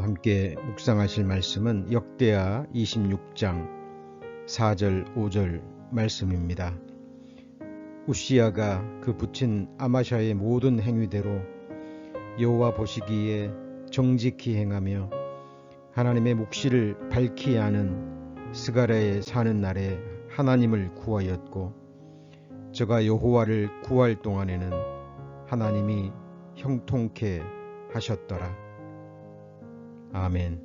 함께 묵상하실 말씀은 역대하 26장 4절 5절 말씀입니다. 우시아가 그 붙인 아마샤의 모든 행위대로 여호와 보시기에 정직히 행하며 하나님의 묵시를 밝히 하는 스가랴에 사는 날에 하나님을 구하였고 저가 여호와를 구할 동안에는 하나님이 형통케 하셨더라. 아멘.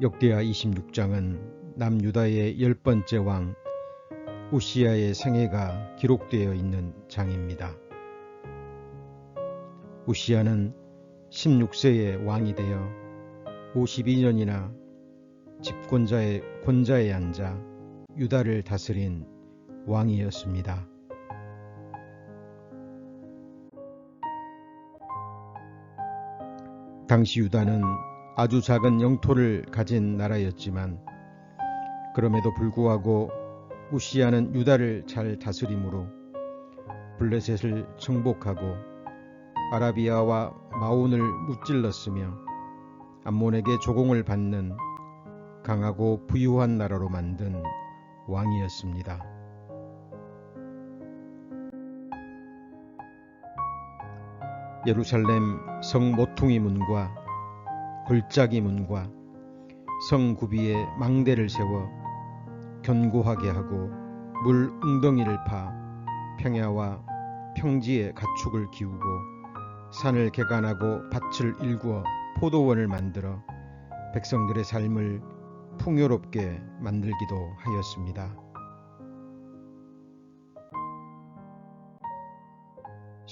역대하 26장은 남유다의 열 번째 왕 우시아의 생애가 기록되어 있는 장입니다. 우시아는 16세의 왕이 되어 52년이나 집권자의 권자에 앉아 유다를 다스린 왕이었습니다. 당시 유다는 아주 작은 영토를 가진 나라였지만 그럼에도 불구하고 우시아는 유다를 잘 다스림으로 블레셋을 정복하고 아라비아와 마온을 무찔렀으며 암몬에게 조공을 받는 강하고 부유한 나라로 만든 왕이었습니다. 예루살렘 성 모퉁이 문과 골짜기 문과 성 구비에 망대를 세워 견고하게 하고 물 웅덩이를 파 평야와 평지에 가축을 기우고 산을 개간하고 밭을 일구어 포도원을 만들어 백성들의 삶을 풍요롭게 만들기도 하였습니다.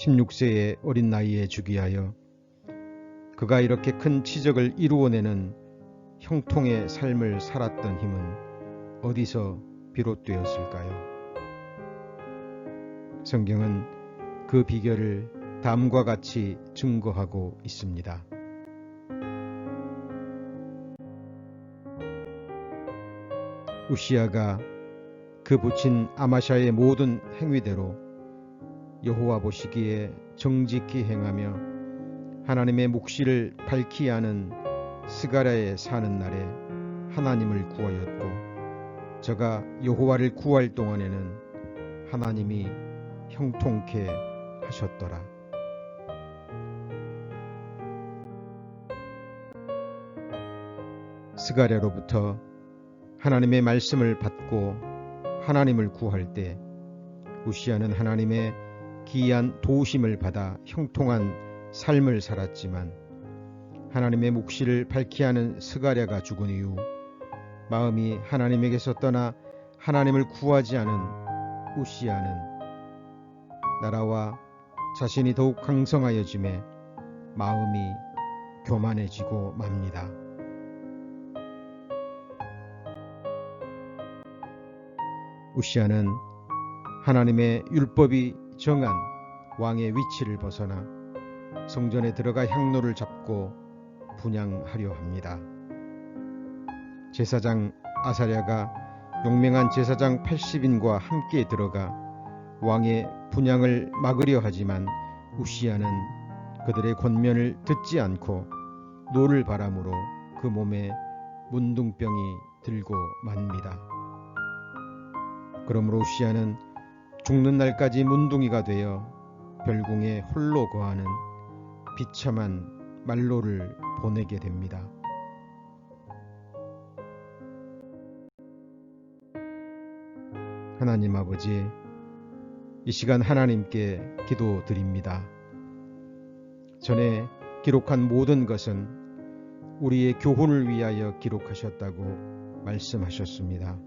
16세의 어린 나이에 주기하여 그가 이렇게 큰 치적을 이루어내는 형통의 삶을 살았던 힘은 어디서 비롯되었을까요? 성경은 그 비결을 다음과 같이 증거하고 있습니다. 우시아가 그 붙인 아마샤의 모든 행위대로 여호와 보시기에 정직히 행하며 하나님의 묵시를 밝히 하는 스가랴에 사는 날에 하나님을 구하였고 저가 여호와를 구할 동안에는 하나님이 형통케 하셨더라. 스가랴로부터 하나님의 말씀을 받고 하나님을 구할 때 우시아는 하나님의 기이한 도우심을 받아 형통한 삶을 살았지만 하나님의 묵시를 밝히 하는 스가랴가 죽은 이후 마음이 하나님에게서 떠나 하나님을 구하지 않은 우시아는 나라와 자신이 더욱 강성하여짐에 마음이 교만해지고 맙니다. 우시아는 하나님의 율법이 정한 왕의 위치를 벗어나 성전에 들어가 향로를 잡고 분양하려 합니다. 제사장 아사랴가 용맹한 제사장 80인과 함께 들어가 왕의 분양을 막으려 하지만 우시아는 그들의 권면을 듣지 않고 노를 바람으로 그 몸에 문둥병이 들고 맙니다. 그러므로 우시아는 죽는 날까지 문둥이가 되어 별궁에 홀로 거하는 비참한 말로를 보내게 됩니다. 하나님 아버지, 이 시간 하나님께 기도드립니다. 전에 기록한 모든 것은 우리의 교훈을 위하여 기록하셨다고 말씀하셨습니다.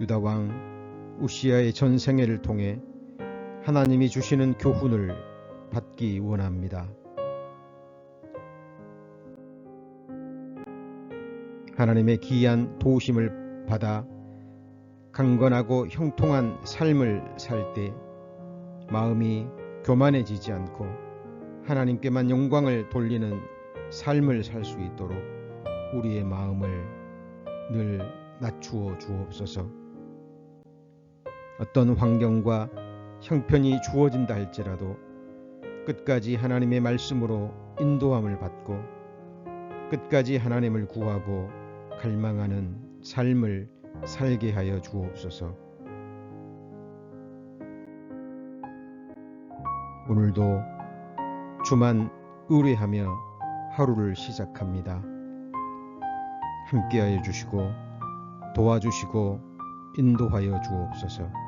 유다왕 우시아의 전생애를 통해 하나님이 주시는 교훈을 받기 원합니다. 하나님의 기이한 도우심을 받아 강건하고 형통한 삶을 살 때 마음이 교만해지지 않고 하나님께만 영광을 돌리는 삶을 살 수 있도록 우리의 마음을 늘 낮추어 주옵소서. 어떤 환경과 형편이 주어진다 할지라도 끝까지 하나님의 말씀으로 인도함을 받고 끝까지 하나님을 구하고 갈망하는 삶을 살게 하여 주옵소서. 오늘도 주만 의뢰하며 하루를 시작합니다. 함께하여 주시고 도와주시고 인도하여 주옵소서.